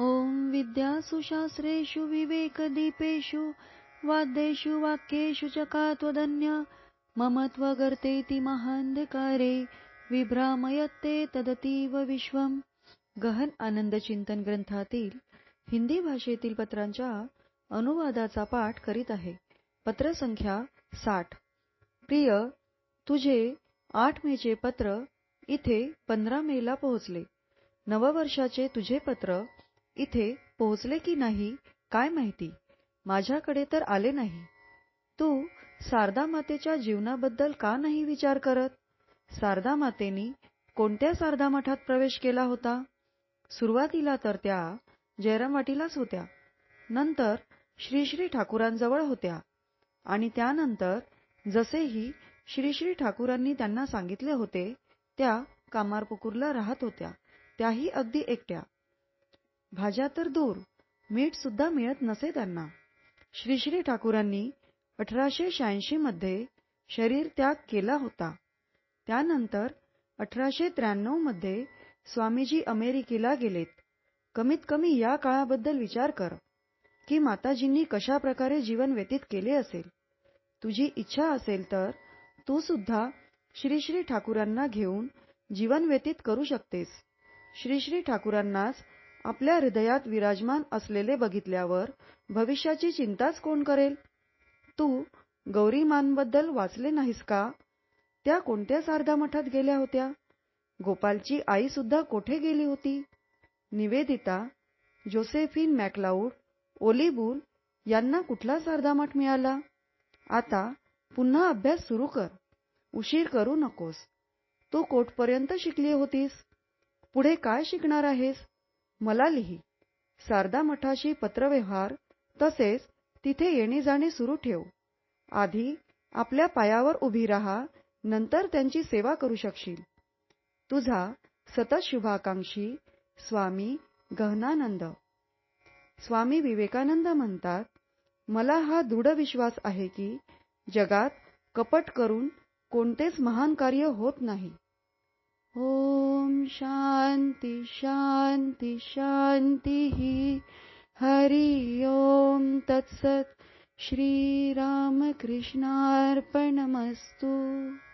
ॐ विद्यासु शास्त्रेषु विवेकदीपेषु वाद्येषु वाक्येषु च का त्वदन्य मम त्वगर्तेति महान्धकारे विभ्रामयत्ते तदतीव विश्वम। गहन आनंद चिंतन ग्रंथातील हिंदी भाषेतील पत्रांच्या अनुवादाचा पाठ करीत आहे. पत्र संख्या साठ. प्रिय तुझे आठ मेचे पत्र इथे पंधरा मेला पोहोचले. नववर्षाचे तुझे पत्र इथे पोहोचले की नाही काय माहिती? माझ्याकडे तर आले नाही. तू सारदा मातेच्या जीवनाबद्दल का नाही विचार करत? सारदा मातेनी कोणत्या सारदा मठात प्रवेश केला होता? सुरुवातीला तर त्या जयरामवाटीलाच होत्या. नंतर श्री श्री ठाकूरांजवळ होत्या. आणि त्यानंतर जसेही श्री श्री ठाकूरांनी त्यांना सांगितले होते त्या कामारपुकूरला राहत होत्या. त्याही अगदी एकट्या. भाज्या तर दूर मीठ सुद्धा मिळत नसे त्यांना. श्रीश्री ठाकूरांनी अठराशे शहाऐंशी मध्ये शरीर त्याग केला होता. त्यानंतर अठराशे त्र्याण्णवमध्ये स्वामीजी अमेरिकेला गेलेत. कमीत कमी या काळाबद्दल विचार कर की माताजींनी कशा प्रकारे जीवन व्यतीत केले असेल. तुझी इच्छा असेल तर तू सुद्धा श्री श्री ठाकूरांना घेऊन जीवन व्यतीत करू शकतेस. श्री श्री ठाकूरांनाच आपल्या हृदयात विराजमान असलेले बघितल्यावर भविष्याची चिंताच कोण करेल? तू गौरीमांबद्दल वाचले नाहीस का? त्या कोणत्या सारदा मठात गेल्या होत्या? गोपालची आई सुद्धा कोठे गेली होती? निवेदिता जोसेफिन मॅकलाऊड ओलिबुल यांना कुठला सारदा मठ मिळाला? आता पुन्हा अभ्यास सुरू कर. उशीर करू नकोस. तू कोठपर्यंत शिकली होतीस? पुढे काय शिकणार आहेस? मला लिही. सारदा मठाशी पत्रव्यवहार तसेच तिथे येणे जाणे सुरू ठेव. आधी आपल्या पायावर उभी राहा नंतर त्यांची सेवा करू शकशील. तुझा सतत शुभाकांक्षी स्वामी गहनानंद. स्वामी विवेकानंद म्हणतात मला हा दृढ विश्वास आहे की जगात कपट करून कोणतेच महान कार्य होत नाही. शान्ति शांती शांती शांती हरि ओम तत्सत. श्रीरामकृष्णार्पणमस्तु.